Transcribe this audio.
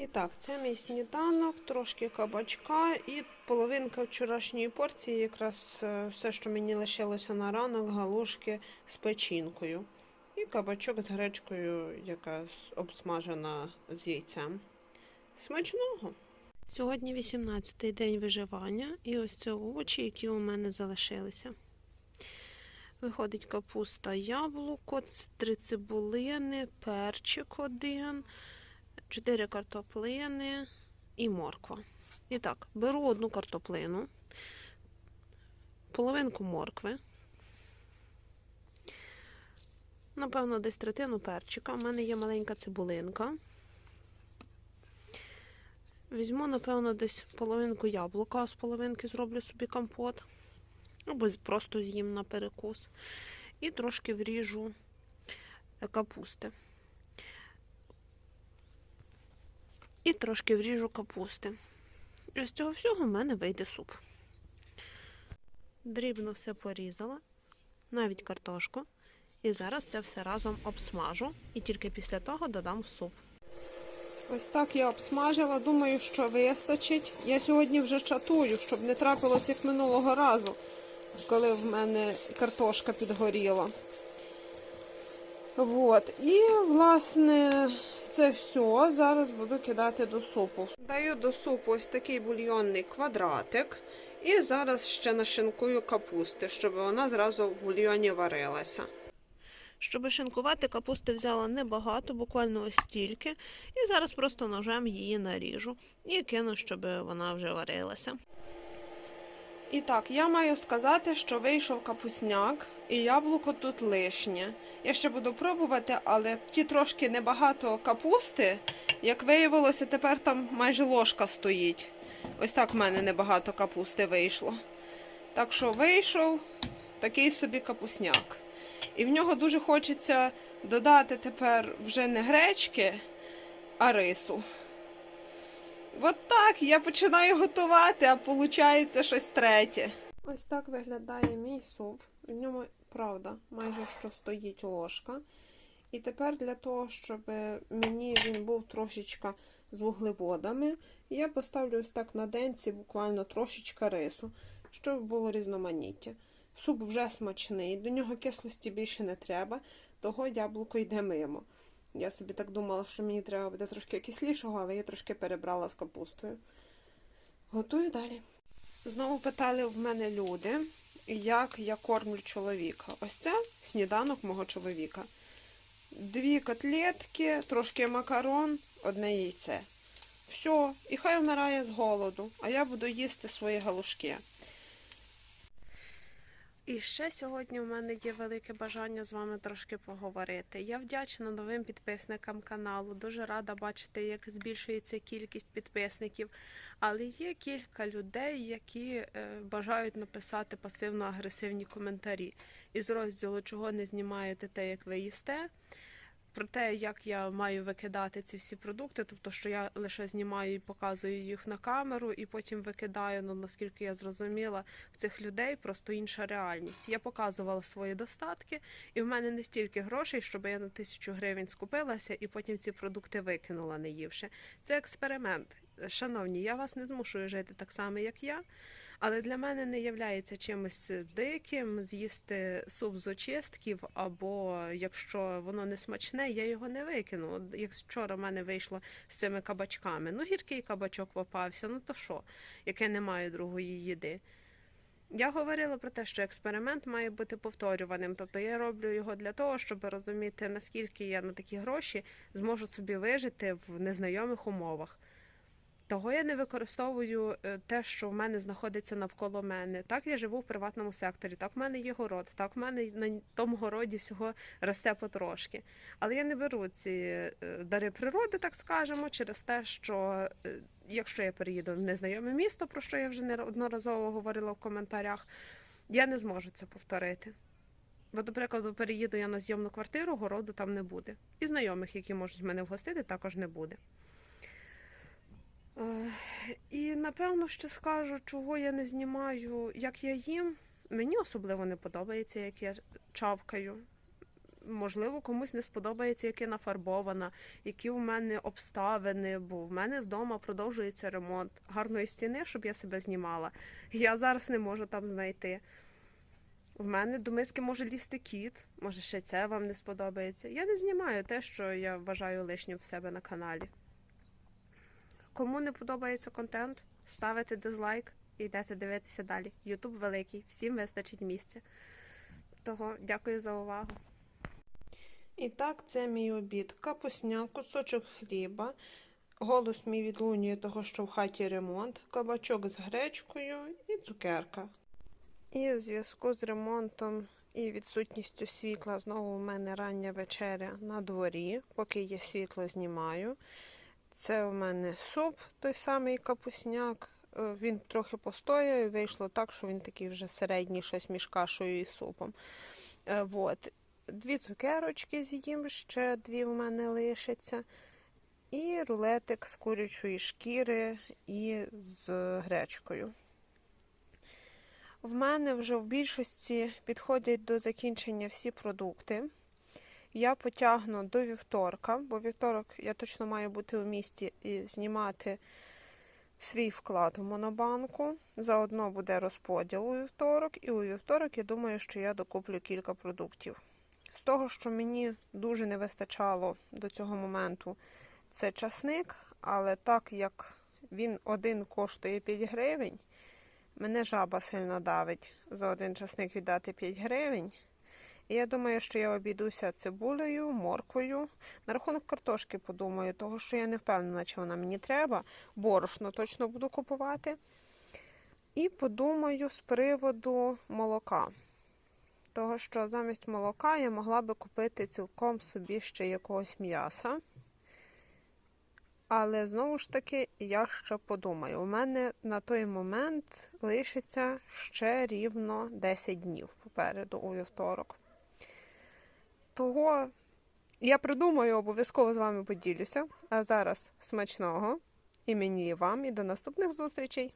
І так, це мій сніданок, трошки кабачка і половинка вчорашньої порції, якраз е, все, що мені лишилося на ранок, галушки з печінкою. І кабачок з гречкою, яка обсмажена з яйцем. Смачного! Сьогодні 18-й день виживання, і ось це овочі, які у мене залишилися. Виходить капуста яблуко, три цибулини, перчик один, чотири картоплини і морква. І так, беру одну картоплину, половинку моркви, напевно, десь третину перчика. У мене є маленька цибулинка. Візьму, напевно, десь половинку яблука, з половинки зроблю собі компот. Або просто з'їм на перекус. І трошки вріжу е, капусти. І трошки вріжу капусти. І з цього всього в мене вийде суп. Дрібно все порізала, навіть картошку. І зараз це все разом обсмажу і тільки після того додам в суп. Ось так я обсмажила, думаю, що вистачить. Я сьогодні вже чатую, щоб не трапилось як минулого разу, коли в мене картошка підгоріла. От. І, власне, це все. Зараз буду кидати до супу. Даю до супу ось такий бульйонний квадратик. І зараз ще нашинкую капусти, щоб вона зразу в бульйоні варилася. Щоб шинкувати, капусти взяла небагато, буквально ось стільки. І зараз просто ножем її наріжу і кину, щоб вона вже варилася. І так, я маю сказати, що вийшов капусняк, і яблуко тут лишнє. Я ще буду пробувати, але ті трошки небагато капусти, як виявилося, тепер там майже ложка стоїть. Ось так в мене небагато капусти вийшло. Так що вийшов такий собі капусняк. І в нього дуже хочеться додати тепер вже не гречки, а рису. От так я починаю готувати, а виходить щось третє. Ось так виглядає мій суп. В ньому, правда, майже що стоїть ложка. І тепер для того, щоб мені він був трошечка з вуглеводами, я поставлю ось так на денці буквально трошечка рису, щоб було різноманіття. Суп вже смачний, до нього кислості більше не треба, того яблуко йде мимо. Я собі так думала, що мені треба буде трошки кислішого, але я трошки перебрала з капустою. Готую далі. Знову питали в мене люди, як я кормлю чоловіка. Ось це сніданок мого чоловіка. Дві котлетки, трошки макарон, одне яйце. Все, і хай вмирає з голоду, а я буду їсти свої галушки. І ще сьогодні у мене є велике бажання з вами трошки поговорити. Я вдячна новим підписникам каналу. Дуже рада бачити, як збільшується кількість підписників. Але є кілька людей, які е, бажають написати пасивно-агресивні коментарі із розділу Чого не знімаєте те, як ви їсте. Про те, як я маю викидати ці всі продукти, тобто, що я лише знімаю і показую їх на камеру, і потім викидаю. Ну наскільки я зрозуміла, в цих людей просто інша реальність. Я показувала свої достатки, і в мене не стільки грошей, щоб я на тисячу гривень скупилася і потім ці продукти викинула, не ївши. Це експеримент. Шановні, я вас не змушую жити так само, як я. Але для мене не являється чимось диким з'їсти суп з очистків, або якщо воно не смачне, я його не викину. Як вчора в мене вийшло з цими кабачками. Ну, гіркий кабачок попався, ну то що, яке не має другої їди. Я говорила про те, що експеримент має бути повторюваним. Тобто я роблю його для того, щоб розуміти, наскільки я на такі гроші зможу собі вижити в незнайомих умовах. Того я не використовую е, те, що в мене знаходиться навколо мене. Так я живу в приватному секторі, так в мене є город, так в мене на тому городі всього росте потрошки. Але я не беру ці е, дари природи, так скажемо, через те, що е, якщо я переїду в незнайоме місто, про що я вже неодноразово говорила в коментарях, я не зможу це повторити. Бо, до прикладу, переїду я на зйомну квартиру, городу там не буде. І знайомих, які можуть мене вгостити, також не буде. І напевно ще скажу, чого я не знімаю, як я їм. Мені особливо не подобається, як я чавкаю. можливо, комусь не сподобається, як я нафарбована, які в мене обставини, бо в мене вдома продовжується ремонт гарної стіни, щоб я себе знімала. Я зараз не можу там знайти. В мене до миски може лізти кіт, може ще це вам не сподобається. Я не знімаю те, що я вважаю лишнім в себе на каналі. Кому не подобається контент, ставите дизлайк і йдете дивитися далі. Ютуб великий, всім вистачить місця. Того дякую за увагу. І так, це мій обід. Капусняк, кусочок хліба. Голос мій відлунює того, що в хаті ремонт, кабачок з гречкою і цукерка. І в зв'язку з ремонтом і відсутністю світла знову у мене рання вечеря на дворі. Поки є світло, знімаю. Це у мене суп, той самий капусняк. Е, Він трохи постояв і вийшло так, що він такий вже середній, щось між кашею і супом. Е, Вот. Дві цукерочки з'їм, ще дві в мене лишаться. І рулетик з курячої шкіри і з гречкою. В мене вже в більшості підходять до закінчення всі продукти. Я потягну до вівторка, бо вівторок я точно маю бути у місті і знімати свій вклад у монобанку. Заодно буде розподіл у вівторок, і у вівторок я думаю, що я докуплю кілька продуктів. З того, що мені дуже не вистачало до цього моменту, це часник, але так як він один коштує 5 гривень, мене жаба сильно давить за один часник віддати 5 гривень. Я думаю, що я обійдуся цибулею, морквою. На рахунок картошки подумаю, того що я не впевнена, чи вона мені треба. Борошно точно буду купувати. І подумаю з приводу молока. Того, що замість молока я могла би купити цілком собі ще якогось м'яса. Але знову ж таки, я ще подумаю. У мене на той момент лишиться ще рівно 10 днів попереду у вівторок. Того я придумаю, обов'язково з вами поділюся. А зараз смачного і мені, і вам, і до наступних зустрічей!